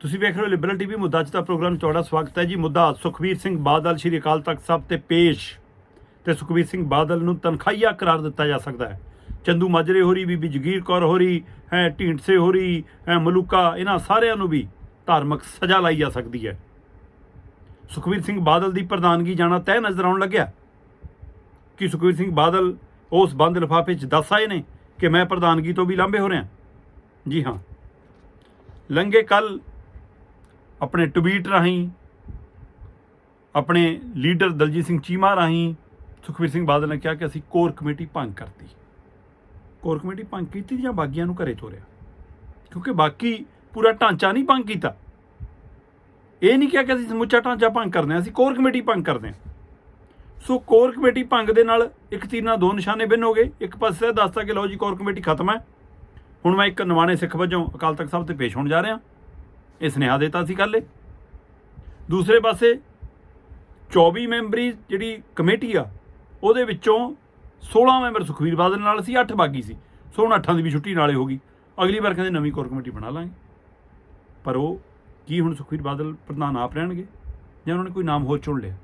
ਤੁਸੀਂ ਵੇਖ ਰਹੇ ਹੋ ਲਿਬਰਲ ਟੀਵੀ ਮੁੱਦਾ 'ਚ ਦਾ ਪ੍ਰੋਗਰਾਮ 'ਚ ਤੁਹਾਡਾ ਸਵਾਗਤ ਹੈ ਜੀ। ਮੁੱਦਾ ਸੁਖਬੀਰ ਸਿੰਘ ਬਾਦਲ, ਸ਼੍ਰੀ ਅਕਾਲ ਤਖਤ ਸਾਹਿਬ ਤੇ ਪੇਸ਼। ਤੇ ਸੁਖਬੀਰ ਸਿੰਘ ਬਾਦਲ ਨੂੰ ਤਨਖਾਹੀਆ ਕਰਾਰ ਦਿੱਤਾ ਜਾ ਸਕਦਾ ਹੈ। ਚੰਦੂ ਮਾਜਰੇ ਹੋਰੀ ਬੀਬੀ ਜਗੀਰ ਕੌਰ ਹੋਰੀ ਹੈ, ਢੀਂਡਸੇ ਹੋਰੀ ਹੈ, ਮਲੂਕਾ, ਇਹਨਾਂ ਸਾਰਿਆਂ ਨੂੰ ਵੀ ਧਾਰਮਿਕ ਸਜ਼ਾ ਲਾਈ ਜਾ ਸਕਦੀ ਹੈ। ਸੁਖਬੀਰ ਸਿੰਘ ਬਾਦਲ ਦੀ ਪ੍ਰਧਾਨਗੀ ਜਾਣਾ ਤੈਅ ਨਜ਼ਰ ਆਉਣ ਲੱਗਿਆ। ਕਿ ਸੁਖਬੀਰ ਸਿੰਘ ਬਾਦਲ ਉਸ ਬੰਦ ਲਿਫਾਫੇ 'ਚ ਦੱਸ ਆਏ ਨੇ ਕਿ ਮੈਂ ਪ੍ਰਧਾਨਗੀ ਤੋਂ ਵੀ ਲਾਂਭੇ ਹੋ ਰਿਹਾ? ਜੀ ਹਾਂ। ਲੰਗੇ ਕੱਲ ਆਪਣੇ ਟਵੀਟ ਰਾਹੀਂ, ਆਪਣੇ ਲੀਡਰ ਦਲਜੀਤ ਸਿੰਘ ਚੀਮਾ ਰਾਹੀਂ ਸੁਖਬੀਰ ਸਿੰਘ ਬਾਦਲ ਨੇ ਕਿਹਾ ਕਿ ਅਸੀਂ ਕੋਰ ਕਮੇਟੀ ਭੰਗ ਕਰਤੀ। ਕੋਰ ਕਮੇਟੀ ਭੰਗ ਕੀਤੀ ਜਾਂ ਬਾਗੀਆਂ ਨੂੰ ਘਰੇ ਤੋਰਿਆ? ਕਿਉਂਕਿ ਬਾਕੀ ਪੂਰਾ ਢਾਂਚਾ ਨਹੀਂ ਭੰਗ ਕੀਤਾ। ਇਹ ਨਹੀਂ ਕਿਹਾ ਕਿ ਅਸੀਂ ਸਮੁੱਚਾ ਢਾਂਚਾ ਭੰਗ ਕਰਦੇ ਹਾਂ ਅਸੀਂ ਕੋਰ ਕਮੇਟੀ ਭੰਗ ਕਰਦੇ ਹਾਂ। ਸੋ ਕੋਰ ਕਮੇਟੀ ਭੰਗ ਦੇ ਨਾਲ ਇੱਕ ਤੀਰ ਨਾਲ ਦੋ ਨਿਸ਼ਾਨੇ ਬਿੰਨ ਹੋ ਗਏ। ਇੱਕ ਪਾਸੇ ਦੱਸਤਾ ਕਿ ਲਓ ਜੀ, ਕੋਰ ਕਮੇਟੀ ਖਤਮ ਹੈ। ਹੁਣ ਮੈਂ ਇੱਕ ਨਵਾਣੇ ਸਿੱਖ ਵਜੋਂ ਅਕਾਲ ਤਖਤ ਸਾਹਿਬ ਤੇ ਪੇਸ਼ ਹੋਣ ਜਾ ਰਿਹਾ। ਇਹ ਸੁਨੇਹਾ ਦਿੱਤਾ ਸੀ ਕੱਲ੍ਹ। ਦੂਸਰੇ ਪਾਸੇ 24 ਮੈਂਬਰੀ ਜਿਹੜੀ ਕਮੇਟੀ ਆ, ਉਹਦੇ ਵਿੱਚੋਂ 16 ਮੈਂਬਰ ਸੁਖਵੀਰ ਬਾਦਲ ਨਾਲ ਸੀ 8 ਬਾਗੀ ਸੀ। ਸੋ ਹੁਣ 8 ਦੀ ਵੀ ਛੁੱਟੀ ਨਾਲੇ ਹੋ ਗਈ। ਅਗਲੀ ਵਾਰ ਕਹਿੰਦੇ ਨਵੀਂ ਕੋਰ ਕਮੇਟੀ ਬਣਾ ਲਾਂਗੇ। ਪਰ ਉਹ ਕੀ ਹੁਣ ਸੁਖਵੀਰ ਬਾਦਲ ਪ੍ਰਧਾਨ ਆਪ ਰਹਿਣਗੇ? ਜਾਂ ਉਹਨਾਂ ਨੇ ਕੋਈ ਨਾਮ ਹੋਰ ਚੁਣ ਲਿਆ?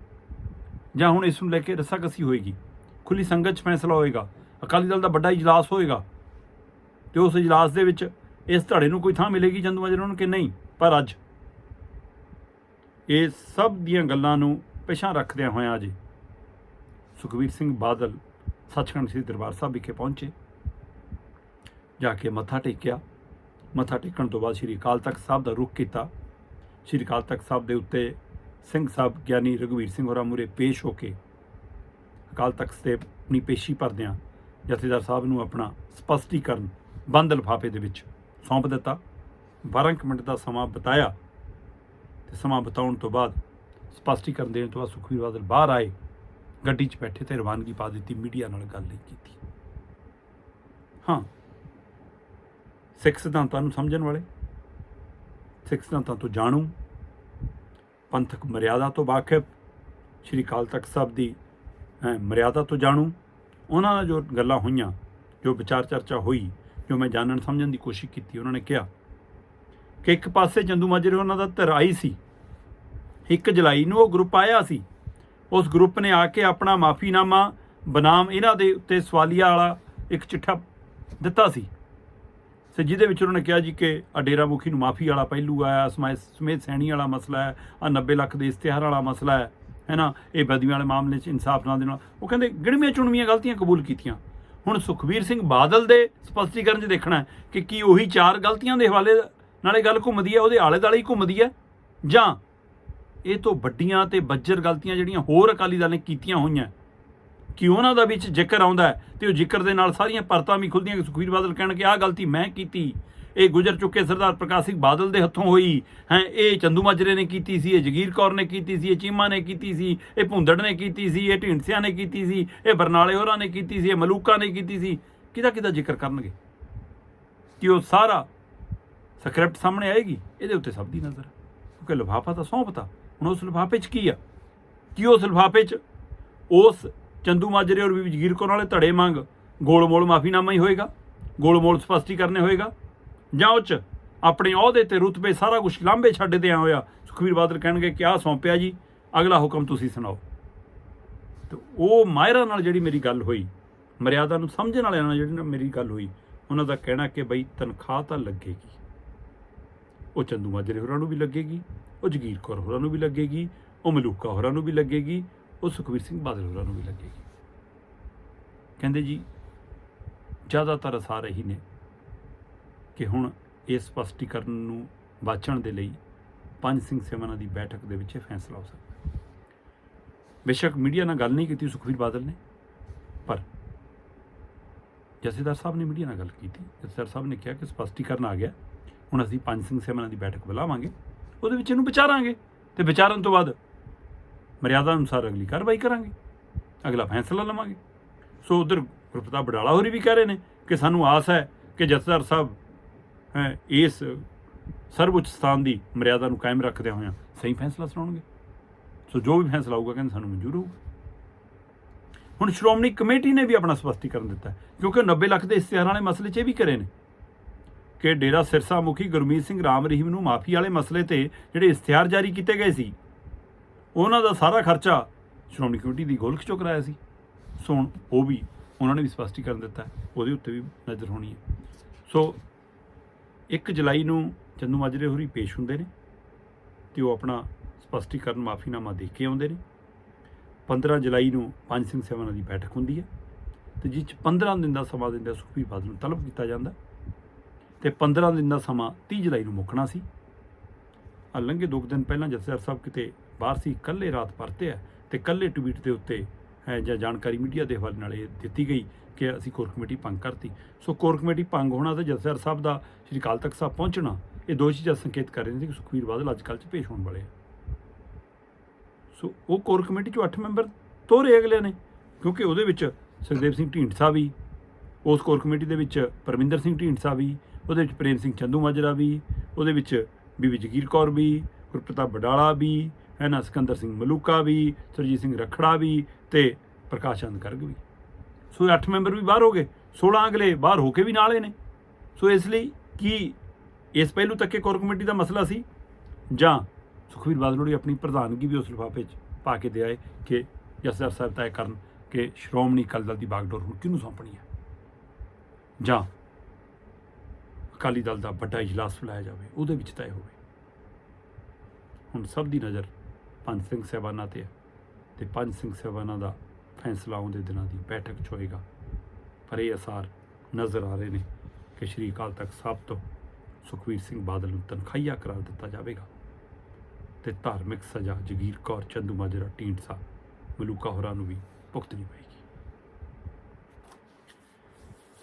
ਜਾਂ ਹੁਣ ਇਸ ਨੂੰ ਲੈ ਕੇ ਰੱਸਾਕਸੀ ਹੋਏਗੀ? ਖੁੱਲੀ ਸੰਗਤ 'ਚ ਫੈਸਲਾ ਹੋਏਗਾ? ਅਕਾਲੀ ਦਲ ਦਾ ਵੱਡਾ ਇਜਲਾਸ ਹੋਏਗਾ? ਤੇ ਉਸ ਇਜਲਾਸ ਦੇ ਵਿੱਚ ਇਸ ਧੜੇ ਨੂੰ ਕੋਈ ਥਾਂ ਮਿਲੇਗੀ ਜੰਦੂ ਮਾਜਰੇ ਨੂੰ ਕਿ ਨਹੀਂ? ਪਰ ਅੱਜ ਇਹ ਸਭ ਦੀਆਂ ਗੱਲਾਂ ਨੂੰ ਪਿਛਾਂ ਰੱਖਦਿਆਂ ਹੋਇਆਂ ਜੀ ਸੁਖਵੀਰ ਸਿੰਘ ਬਾਦਲ ਸੱਚਖੰਡ ਸ੍ਰੀ ਦਰਬਾਰ ਸਾਹਿਬ ਵਿਖੇ ਪਹੁੰਚੇ, ਜਾ ਕੇ ਮੱਥਾ ਟੇਕਿਆ। ਮੱਥਾ ਟੇਕਣ ਤੋਂ ਬਾਅਦ ਸ੍ਰੀ ਅਕਾਲ ਤਖਤ ਸਾਹਿਬ ਦਾ ਰੁਖ ਕੀਤਾ। ਸ੍ਰੀ ਅਕਾਲ ਤਖਤ ਸਾਹਿਬ ਦੇ ਉੱਤੇ ਸਿੰਘ ਸਾਹਿਬ ਗਿਆਨੀ ਰਘਵੀਰ ਸਿੰਘ ਹੋਰਾਂ ਮੂਰੇ ਪੇਸ਼ ਹੋ ਕੇ ਅਕਾਲ ਤਖਤ ਤੇ ਆਪਣੀ ਪੇਸ਼ੀ ਭਰਦਿਆਂ ਜਥੇਦਾਰ ਸਾਹਿਬ ਨੂੰ ਆਪਣਾ ਸਪਸ਼ਟੀਕਰਨ ਬੰਦ ਲਿਫਾਫੇ ਦੇ ਵਿੱਚ ਸੌਂਪ ਦਿੱਤਾ। 12 ਕੁ ਮਿੰਟ ਦਾ ਸਮਾਂ ਬਿਤਾਇਆ ਤੇ ਸਮਾਂ ਬਿਤਾਉਣ ਤੋਂ ਬਾਅਦ ਸਪਸ਼ਟੀਕਰਨ ਦੇਣ ਤੋਂ ਬਾਅਦ ਸੁਖਬੀਰ ਬਾਦਲ ਬਾਹਰ ਆਏ, ਗੱਡੀ 'ਚ ਬੈਠੇ ਤੇ ਰਵਾਨਗੀ ਪਾ ਦਿੱਤੀ, ਮੀਡੀਆ ਨਾਲ ਗੱਲ ਨਹੀਂ ਕੀਤੀ। ਹਾਂ। ਸਿੱਖ ਸਿਧਾਂਤਾਂ ਨੂੰ ਸਮਝਣ ਵਾਲੇ, ਸਿੱਖ ਸਿਧਾਂਤਾਂ ਤੋਂ ਜਾਣੂ, ਪੰਥਕ ਮਰਿਆਦਾ ਤੋਂ ਵਾਕਿਫ, ਸ਼੍ਰੀ ਅਕਾਲ ਤਖਤ ਸਾਹਿਬ ਦੀ ਮਰਿਆਦਾ ਤੋਂ ਜਾਣੂ, ਉਹਨਾਂ ਨਾਲ ਜੋ ਗੱਲਾਂ ਹੋਈਆਂ, ਜੋ ਵਿਚਾਰ ਚਰਚਾ ਹੋਈ, ਜੋ ਮੈਂ ਜਾਣਨ ਸਮਝਣ ਦੀ ਕੋਸ਼ਿਸ਼ ਕੀਤੀ, ਉਹਨਾਂ ਨੇ ਕਿਹਾ ਕਿ ਇੱਕ ਪਾਸੇ ਚੰਦੂ ਮਾਜਰੇ ਉਹਨਾਂ ਦਾ ਧਿਰ ਸੀ 1 ਜੁਲਾਈ ਨੂੰ ਉਹ ਗਰੁੱਪ ਆਇਆ ਸੀ। ਉਸ ਗਰੁੱਪ ਨੇ ਆ ਕੇ ਆਪਣਾ ਮਾਫੀਨਾਮਾ, ਬਨਾਮ ਇਹਨਾਂ ਦੇ ਉੱਤੇ ਸਵਾਲੀਆ ਵਾਲਾ ਇੱਕ ਚਿੱਠਾ ਦਿੱਤਾ ਸੀ। ਤੇ ਜਿਹਦੇ ਵਿੱਚ ਉਹਨਾਂ ਨੇ ਕਿਹਾ ਜੀ ਕਿ ਆ ਡੇਰਾ ਮੁਖੀ ਨੂੰ ਮਾਫੀ ਵਾਲਾ ਪਹਿਲੂ ਆਇਆ ਸਮੇਤ ਸਮੇਤ ਸੈਣੀ ਵਾਲਾ ਮਸਲਾ ਹੈ ਆ 90 ਲੱਖ ਦੇ ਇਸ਼ਤਿਹਾਰ ਵਾਲਾ ਮਸਲਾ ਹੈ, ਹੈਨਾ? ਇਹ ਬਦਵੀਆਂ ਵਾਲੇ ਮਾਮਲੇ 'ਚ ਇਨਸਾਫ ਨਾ ਦੇਣਾ ਉਹ ਕਹਿੰਦੇ, ਗਿਣਵੀਆਂ ਚੁਣਵੀਆਂ ਗਲਤੀਆਂ ਕਬੂਲ ਕੀਤੀਆਂ। ਹੁਣ ਸੁਖਬੀਰ ਸਿੰਘ ਬਾਦਲ ਦੇ ਸਪਸ਼ਟੀਕਰਨ 'ਚ ਦੇਖਣਾ ਕਿ ਕੀ ਉਹੀ ਚਾਰ ਗਲਤੀਆਂ ਦੇ ਹਵਾਲੇ ਨਾਲੇ ਗੱਲ ਘੁੰਮਦੀ ਹੈ ਉਹਦੇ ਆਲੇ ਦਾਲੇ ਹੀ ਘੁੰਮਦੀ ਹੈ ਜਾਂ ਇਹ ਤੋਂ ਵੱਡੀਆਂ ਤੇ ਬੱਜਰ ਗਲਤੀਆਂ ਜਿਹੜੀਆਂ ਹੋਰ ਅਕਾਲੀ ਦਲ ਨੇ ਕੀਤੀਆਂ ਹੋਈਆਂ ਕਿ ਉਹਨਾਂ ਦਾ ਵਿੱਚ ਜ਼ਿਕਰ ਆਉਂਦਾ ਹੈ ਤੇ ਉਹ ਜ਼ਿਕਰ ਦੇ ਨਾਲ ਸਾਰੀਆਂ ਪਰਤਾਂ ਵੀ ਖੁੱਲਦੀਆਂ ਕਿ ਸੁਖਬੀਰ ਬਾਦਲ ਕਹਿਣ ਕਿ ਆਹ ਗਲਤੀ ਮੈਂ ਕੀਤੀ। ਇਹ ਗੁਜ਼ਰ ਚੁੱਕੇ ਸਰਦਾਰ ਪ੍ਰਕਾਸ਼ ਸਿੰਘ ਬਾਦਲ ਦੇ ਹੱਥੋਂ ਹੋਈ। ਹੈ, ਇਹ ਚੰਦੂ ਮਾਜਰੇ ਨੇ ਕੀਤੀ ਸੀ, ਇਹ ਜਗੀਰ ਕੌਰ ਨੇ ਕੀਤੀ ਸੀ, ਇਹ ਚੀਮਾ ਨੇ ਕੀਤੀ ਸੀ, ਇਹ ਭੁੰਦੜ ਨੇ ਕੀਤੀ ਸੀ, ਇਹ ਢੀਂਡਸਿਆਂ ਨੇ ਕੀਤੀ ਸੀ, ਇਹ ਬਰਨਾਲੇ ਹੋਰਾਂ ਨੇ ਕੀਤੀ ਸੀ, ਇਹ ਮਲੂਕਾ ਨੇ ਕੀਤੀ ਸੀ। ਕਿਹਦਾ ਕਿਹਦਾ ਜ਼ਿਕਰ ਕਰਨਗੇ? ਕਿ ਉਹ ਸਾਰਾ ਸਕ੍ਰਿਪਟ ਸਾਹਮਣੇ ਆਏਗੀ, ਇਹਦੇ ਉੱਤੇ ਸਭ ਦੀ ਨਜ਼ਰ। ਕਿਉਂਕਿ ਲਿਫਾਫਾ ਤਾਂ ਸੌਂਪਤਾ, ਹੁਣ ਉਸ ਲਿਫਾਫੇ 'ਚ ਕੀ ਆ? ਕੀ ਉਸ ਲਿਫਾਫੇ 'ਚ? ਉਸ ਚੰਦੂ ਮਾਜਰੇ ਔਰ ਬੀਬੀ ਜਗੀਰ ਕੌਰ ਵਾਲੇ ਧੜੇ ਮੰਗ ਗੋਲਮੋਲ ਮਾਫੀਨਾਮਾ ਹੀ ਹੋਏਗਾ ਗੋਲਮੋਲ ਸਪਸ਼ਟੀਕਰਨ ਹੋਏਗਾ। ਜਾਂ ਉਹ 'ਚ ਆਪਣੇ ਅਹੁਦੇ ਤੇ ਰੁਤਬੇ ਸਾਰਾ ਕੁਝ ਲਾਂਭੇ ਛੱਡ ਦਿਆਂ ਹੋਇਆ ਸੁਖਬੀਰ ਬਾਦਲ ਕਹਿਣਗੇ ਕਿ ਆਹ ਸੌਂਪਿਆ ਜੀ, ਅਗਲਾ ਹੁਕਮ ਤੁਸੀਂ ਸੁਣਾਓ। ਤੇ ਉਹ ਮਾਇਰਾਂ ਨਾਲ ਜਿਹੜੀ ਮੇਰੀ ਗੱਲ ਹੋਈ, ਮਰਿਆਦਾ ਨੂੰ ਸਮਝਣ ਵਾਲਿਆਂ ਨਾਲ ਜਿਹੜੀ ਮੇਰੀ ਗੱਲ ਹੋਈ, ਉਹਨਾਂ ਦਾ ਕਹਿਣਾ ਕਿ ਬਈ ਤਨਖਾਹ ਤਾਂ ਲੱਗੇਗੀ। ਉਹ ਚੰਦੂ ਮਾਜਰੇ ਹੋਰਾਂ ਨੂੰ ਵੀ ਲੱਗੇਗੀ, ਉਹ ਜਗੀਰ ਕੌਰ ਹੋਰਾਂ ਨੂੰ ਵੀ ਲੱਗੇਗੀ, ਉਹ ਮਲੂਕਾ ਹੋਰਾਂ ਨੂੰ ਵੀ ਲੱਗੇਗੀ, ਉਹ ਸੁਖਬੀਰ ਸਿੰਘ ਬਾਦਲ ਹੋਰਾਂ ਨੂੰ ਵੀ ਲੱਗੇਗੀ। ਕਹਿੰਦੇ ਜੀ, ਜ਼ਿਆਦਾਤਰ ਅਸਾਰ ਹੀ ਨੇ ਕਿ ਹੁਣ ਇਸ ਸਪਸ਼ਟੀਕਰਨ ਨੂੰ ਬਾਚਣ ਦੇ ਲਈ ਪੰਜ ਸਿੰਘ ਸੇਵਾਨਾਂ ਦੀ ਬੈਠਕ ਦੇ ਵਿੱਚ ਇਹ ਫੈਸਲਾ ਹੋ ਸਕਦਾ ਬੇਸ਼ੱਕ ਮੀਡੀਆ ਨਾਲ ਗੱਲ ਨਹੀਂ ਕੀਤੀ ਸੁਖਬੀਰ ਬਾਦਲ ਨੇ, ਪਰ ਜਥੇਦਾਰ ਸਾਹਿਬ ਨੇ ਮੀਡੀਆ ਨਾਲ ਗੱਲ ਕੀਤੀ। ਜਥੇਦਾਰ ਸਾਹਿਬ ਨੇ ਕਿਹਾ ਕਿ ਸਪਸ਼ਟੀਕਰਨ ਆ ਗਿਆ। ਹੁਣ ਅਸੀਂ ਪੰਜ ਸਿੰਘ ਸੇਵਾਨਾਂ ਦੀ ਬੈਠਕ ਬੁਲਾਵਾਂਗੇ ਉਹਦੇ ਵਿੱਚ ਇਹਨੂੰ ਵਿਚਾਰਾਂਗੇ ਤੇ ਵਿਚਾਰਨ ਤੋਂ ਬਾਅਦ ਮਰਿਆਦਾ ਅਨੁਸਾਰ ਅਗਲੀ ਕਾਰਵਾਈ ਕਰਾਂਗੇ ਅਗਲਾ ਫੈਸਲਾ ਲਵਾਂਗੇ। ਸੋ ਉਧਰ ਗੁਰਪ੍ਰਤਾਪ ਬਡਾਲਾ ਹੋਰੀ ਵੀ ਕਹਿ ਰਹੇ ਨੇ ਕਿ ਸਾਨੂੰ ਆਸ ਹੈ ਕਿ ਜਥੇਦਾਰ ਸਾਹਿਬ ਹੈ ਇਸ ਸਰਵਉੱਚ ਸਥਾਨ ਦੀ ਮਰਿਆਦਾ ਨੂੰ ਕਾਇਮ ਰੱਖਦਿਆਂ ਹੋਇਆਂ ਸਹੀ ਫੈਸਲਾ ਸੁਣਾਉਣਗੇ। ਸੋ ਜੋ ਵੀ ਫੈਸਲਾ ਹੋਊਗਾ ਕਹਿੰਦੇ ਸਾਨੂੰ ਮਨਜ਼ੂਰ ਹੋਊਗਾ। ਹੁਣ ਸ਼੍ਰੋਮਣੀ ਕਮੇਟੀ ਨੇ ਵੀ ਆਪਣਾ ਸਪਸ਼ਟੀਕਰਨ ਦਿੱਤਾ ਹੈ, ਕਿਉਂਕਿ 90 ਲੱਖ ਦੇ ਇਸ਼ਤਿਹਾਰਾਂ ਵਾਲੇ ਮਸਲੇ 'ਚ ਇਹ ਵੀ ਕਰੇ ਨੇ। ਕਿ ਡੇਰਾ ਸਿਰਸਾ ਮੁਖੀ ਗੁਰਮੀਤ ਸਿੰਘ ਰਾਮ ਰਹੀਮ ਨੂੰ ਮਾਫੀ ਵਾਲੇ ਮਸਲੇ ਤੇ ਜਿਹੜੇ ਇਸ਼ਤਿਹਾਰ ਜਾਰੀ ਕੀਤੇ ਗਏ ਸੀ, ਉਹਨਾਂ ਦਾ ਸਾਰਾ ਖਰਚਾ ਸ਼੍ਰੋਮਣੀ ਕਮੇਟੀ ਦੀ ਗੋਲਕ ਚੋਂ ਕਰਾਇਆ ਸੀ। ਸੋ ਹੁਣ ਉਹ ਵੀ ਉਹਨਾਂ ਨੇ ਵੀ ਸਪਸ਼ਟੀਕਰਨ ਦਿੱਤਾ, ਉਹਦੇ ਉੱਤੇ ਵੀ ਨਜ਼ਰ ਹੋਣੀ ਹੈ। ਸੋ 1 ਜੁਲਾਈ ਨੂੰ ਚੰਦੂ ਮਾਜਰੇ ਹੋਰੀ ਪੇਸ਼ ਹੁੰਦੇ ਨੇ ਤੇ ਉਹ ਆਪਣਾ ਸਪਸ਼ਟੀਕਰਨ ਮਾਫੀਨਾਮਾ ਦੇ ਕੇ ਆਉਂਦੇ ਨੇ। 15 ਜੁਲਾਈ ਨੂੰ ਪੰਜ ਸਿੰਘ ਸਭਾ ਦੀ ਬੈਠਕ ਹੁੰਦੀ ਹੈ ਤੇ ਜਿਸ 'ਚ 15 ਦਿਨ ਦਾ ਸਮਾਂ ਦਿੰਦਾ ਸੁਖਬੀਰ ਬਾਦਲ ਨੂੰ ਤਲਬ ਕੀਤਾ ਜਾਂਦਾ। ਤੇ 15 ਦਿਨ ਦਾ ਸਮਾਂ 30 ਜੁਲਾਈ ਨੂੰ ਮੁੱਕਣਾ ਸੀ। ਆ ਲੰਘੇ ਦੋ ਕੁ ਦਿਨ ਪਹਿਲਾਂ ਜਥੇਦਾਰ ਸਾਹਿਬ ਕਿਤੇ ਬਾਹਰ ਸੀ ਕੱਲੇ ਰਾਤ ਪਰਤੇ ਆ ਤੇ ਕੱਲੇ ਟਵੀਟ ਦੇ ਉੱਤੇ ਜਾਂ ਜਾਣਕਾਰੀ ਮੀਡੀਆ ਦੇ ਹਵਾਲੇ ਨਾਲ ਇਹ ਦਿੱਤੀ ਗਈ ਕਿ ਅਸੀਂ ਕੋਰ ਕਮੇਟੀ ਭੰਗ ਕਰਤੀ। ਸੋ ਕੋਰ ਕਮੇਟੀ ਭੰਗ ਹੋਣਾ ਤੇ ਜਥੇਦਾਰ ਸਾਹਿਬ ਦਾ ਸ਼੍ਰੀ ਅਕਾਲ ਤਖਤ ਸਾਹਿਬ ਪਹੁੰਚਣਾ, ਇਹ ਦੋ ਚੀਜ਼ਾਂ ਸੰਕੇਤ ਕਰ ਰਹੇ ਨੇ ਕਿ ਸੁਖਬੀਰ ਬਾਦਲ ਅੱਜ ਕੱਲ੍ਹ 'ਚ ਪੇਸ਼ ਹੋਣ ਵਾਲੇ ਆ। ਸੋ ਉਹ ਕੋਰ ਕਮੇਟੀ ਚੋਂ 8 ਮੈਂਬਰ ਤੋਰੇ ਅਗਲੇ ਨੇ, ਕਿਉਂਕਿ ਉਹਦੇ ਵਿੱਚ ਸੁਖਦੇਵ ਸਿੰਘ ਢੀਂਡਸਾ ਵੀ, ਉਸ ਕੋਰ ਕਮੇਟੀ ਦੇ ਵਿੱਚ ਪਰਮਿੰਦਰ ਸਿੰਘ ਢੀਂਡਸਾ ਵੀ ਉਹਦੇ ਵਿੱਚ ਪ੍ਰੇਮ ਸਿੰਘ ਚੰਦੂ ਮਾਜਰਾ ਵੀ, ਉਹਦੇ ਵਿੱਚ ਬੀਬੀ ਜਗੀਰ ਕੌਰ ਵੀ, ਗੁਰਪ੍ਰਤਾਪ ਬਡਾਲਾ ਵੀ, ਹੈ ਨਾ, ਸਿਕੰਦਰ ਸਿੰਘ ਮਲੂਕਾ ਵੀ, ਸਰਜੀਤ ਸਿੰਘ ਰਖੜਾ ਵੀ ਤੇ ਪ੍ਰਕਾਸ਼ ਚੰਦ ਗਰਗ ਵੀ। ਸੋ ਇਹ ਅੱਠ ਮੈਂਬਰ ਵੀ ਬਾਹਰ ਹੋ ਗਏ 16 ਅਗਲੇ ਬਾਹਰ ਹੋ ਕੇ ਵੀ ਨਾਲੇ ਨੇ। ਸੋ ਇਸ ਲਈ ਕੀ ਇਸ ਪਹਿਲੂ ਤੱਕ ਕੋਰ ਕਮੇਟੀ ਦਾ ਮਸਲਾ ਸੀ? ਜਾਂ ਸੁਖਬੀਰ ਬਾਦਲ ਨੂੰ ਆਪਣੀ ਪ੍ਰਧਾਨਗੀ ਵੀ ਉਸ ਲਿਫਾਫੇ 'ਚ ਪਾ ਕੇ ਦੇ ਆਏ ਕਿ ਜਸਦਰ ਸਾਹਿਬ ਤੈਅ ਕਰਨ ਕਿ ਸ਼੍ਰੋਮਣੀ ਅਕਾਲੀ ਦਲ ਦੀ ਬਾਗਡੋਰ ਹੁਣ ਕਿਹਨੂੰ ਸੌਂਪਣੀ ਹੈ? ਜਾਂ ਅਕਾਲੀ ਦਲ ਦਾ ਵੱਡਾ ਇਜਲਾਸ ਬੁਲਾਇਆ ਜਾਵੇ, ਉਹਦੇ ਵਿੱਚ ਤੈਅ ਹੋਵੇ। ਹੁਣ ਸਭ ਦੀ ਨਜ਼ਰ ਪੰਜ ਸਿੰਘ ਸਾਹਿਬਾਨਾਂ ਤੇ ਹੈ ਤੇ ਪੰਜ ਸਿੰਘ ਸਾਹਿਬਾਨਾਂ ਦਾ ਫੈਸਲਾ ਆਉਂਦੇ ਦਿਨਾਂ ਦੀ ਬੈਠਕ 'ਚ ਹੋਏਗਾ। ਪਰ ਇਹ ਅਸਾਰ ਨਜ਼ਰ ਆ ਰਹੇ ਨੇ ਕਿ ਸ਼੍ਰੀ ਅਕਾਲ ਤਖਤ ਸਾਹਿਬ ਤੋਂ ਸੁਖਵੀਰ ਸਿੰਘ ਬਾਦਲ ਨੂੰ ਤਨਖਾਹੀਆ ਕਰਾਰ ਦਿੱਤਾ ਜਾਵੇਗਾ ਤੇ ਧਾਰਮਿਕ ਸਜ਼ਾ ਜਗੀਰ ਕੌਰ ਚੰਦੂ ਮਾਜਰਾ ਢੀਂਡਸਾ, ਮਲੂਕਾ ਹੋਰਾਂ ਨੂੰ ਵੀ ਭੁਗਤਣੀ ਪਏਗੀ।